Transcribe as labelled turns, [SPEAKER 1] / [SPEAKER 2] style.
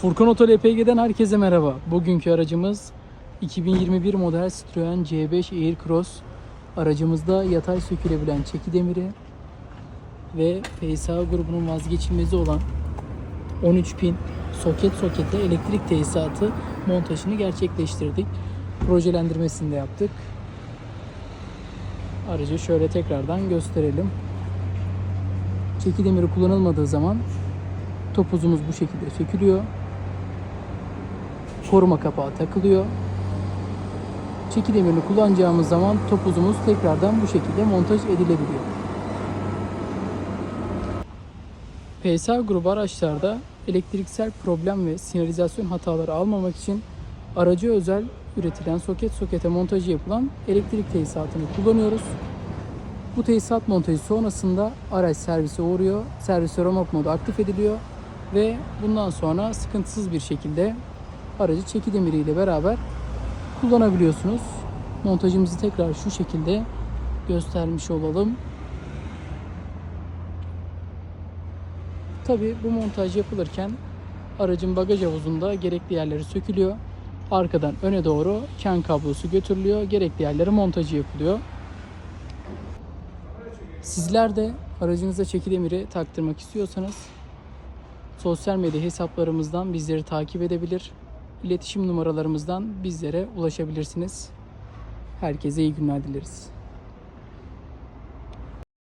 [SPEAKER 1] Furkan Oto LPG'den herkese merhaba. Bugünkü aracımız 2021 model Citroen C5 Aircross. Aracımızda yatay sökülebilen çeki demiri ve PSA grubunun vazgeçilmezi olan 13 pin soket soketle elektrik tesisatı montajını gerçekleştirdik. Projelendirmesini de yaptık. Aracı şöyle tekrardan gösterelim. Çeki demiri kullanılmadığı zaman topuzumuz bu şekilde sökülüyor. Koruma kapağı takılıyor. Çeki kullanacağımız zaman topuzumuz tekrardan bu şekilde montaj edilebiliyor. PSA grubu araçlarda elektriksel problem ve sinyalizasyon hataları almamak için aracı özel üretilen soket sokete montajı yapılan elektrik tesisatını kullanıyoruz. Bu tesisat montajı sonrasında araç servise uğruyor. Servis remote modu aktif ediliyor ve bundan sonra sıkıntısız bir şekilde aracı çeki demiriyle beraber kullanabiliyorsunuz. Montajımızı tekrar şu şekilde göstermiş olalım. Tabi bu montaj yapılırken aracın bagaj havuzunda gerekli yerleri sökülüyor. Arkadan öne doğru ken kablosu götürülüyor. Gerekli yerlere montajı yapılıyor. Sizler de aracınıza çeki demiri taktırmak istiyorsanız sosyal medya hesaplarımızdan bizleri takip edebilir. İletişim numaralarımızdan bizlere ulaşabilirsiniz. Herkese iyi günler dileriz.